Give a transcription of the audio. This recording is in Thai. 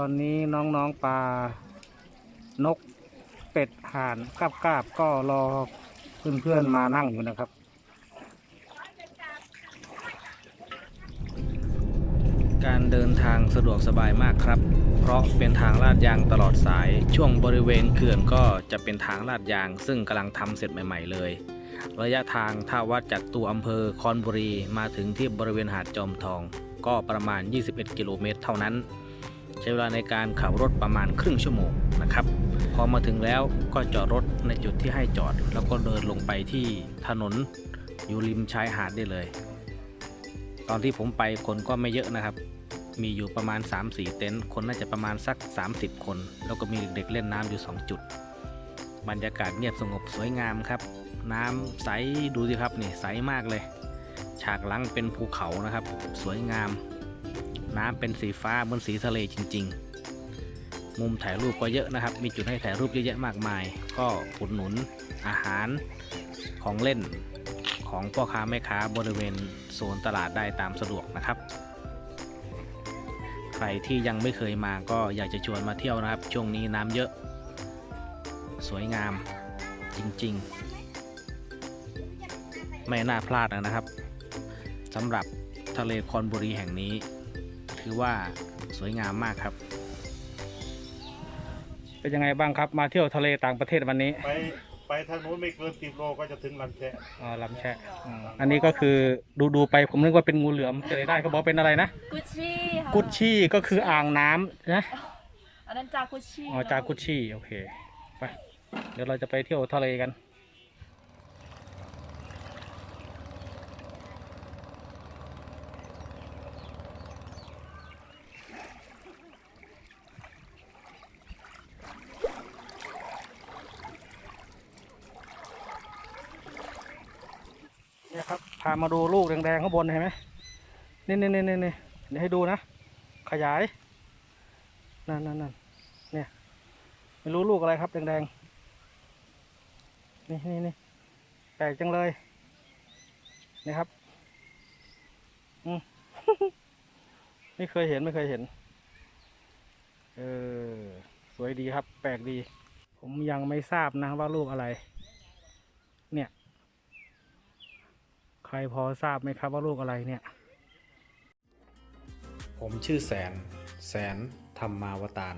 ตอนนี้น้องๆปลานกเป็ดห่านกาบกาบก็รอเพื่อนๆมานั่งอยู่นะครับ การเดินทางสะดวกสบายมากครับ เพราะเป็นทางลาดยางตลอดสายช่วงบริเวณเขื่อนก็จะเป็นทางลาดยาง ซึ่งกำลังทำเสร็จใหม่ ๆ เลย ระยะทางถ้าวัดจากตัวอำเภอคอนบุรีมาถึงที่บริเวณหาดจอมทอง ก็ประมาณ 21 กิโลเมตรเท่านั้น ใช้เวลาในการขับรถประมาณครึ่งชั่วโมงนะครับ พอมาถึงแล้วก็จอดรถในจุดที่ให้จอด แล้วก็เดินลงไปที่ถนนอยู่ริมชายหาดได้เลย ตอนที่ผมไปคนก็ไม่เยอะนะครับ มีอยู่ประมาณ 3-4 เต็นท์คนน่าจะประมาณสัก 30 คน แล้วก็มีเด็กๆเล่นน้ำอยู่ 2 จุด บรรยากาศเงียบสงบสวยงามครับ น้ำใสดูสิครับนี่ใสมากเลย ฉากหลังเป็นภูเขานะครับ สวยงาม น้ำเป็นสีฟ้าเหมือนสีทะเลจริง ๆ มุมถ่ายรูปก็เยอะนะครับ มีจุดให้ถ่ายรูปเยอะแยะมากมาย ก็อุดหนุนอาหารของเล่นของพ่อค้าแม่ค้าบริเวณโซนตลาดได้ตามสะดวกนะครับ ใครที่ยังไม่เคยมาก็อยากจะชวนมาเที่ยวนะครับ ช่วงนี้น้ำเยอะ สวยงามจริงๆ ไม่น่าพลาดนะครับสำหรับทะเลคอนบุรีแห่งนี้ ถือว่าสวยงามมากครับ เป็นยังไงบ้างครับมาเที่ยวทะเลต่างประเทศวันนี้ไปไปทางนู้นไม่เกินสิบโลก็จะถึงลำแชะอ๋อลำแช่อืมอันนี้ก็คือดูดูๆไปผมนึกว่าเป็นงูเหลือมเจอได้เขาบอกเป็นอะไรนะกุชชี่ค่ะกุชชี่ก็คืออ่างน้ำนะอันนั้นจากกุชชี่อ๋อจากกุชชี่โอเคไปเดี๋ยวเราจะไปเที่ยวทะเลกัน นี่ยครับ พามาดูลูกแดงๆข้างบนเห็นไหมนี่นี่นี่นี่นี่เดี๋ยวให้ดูนะ ขยาย นั่นนั่นนั่นเนี่ย ไม่รู้ลูกอะไรครับแดงๆ นี่นี่นี่แปลกจังเลยนี่ครับ อืมไม่เคยเห็นไม่เคยเห็น เออ สวยดีครับ แปลกดี ผมยังไม่ทราบนะว่าลูกอะไร เนี่ย ใครพอทราบไหมครับว่าลูกอะไรเนี่ย ผมชื่อแสน แสนธรรมาวตาร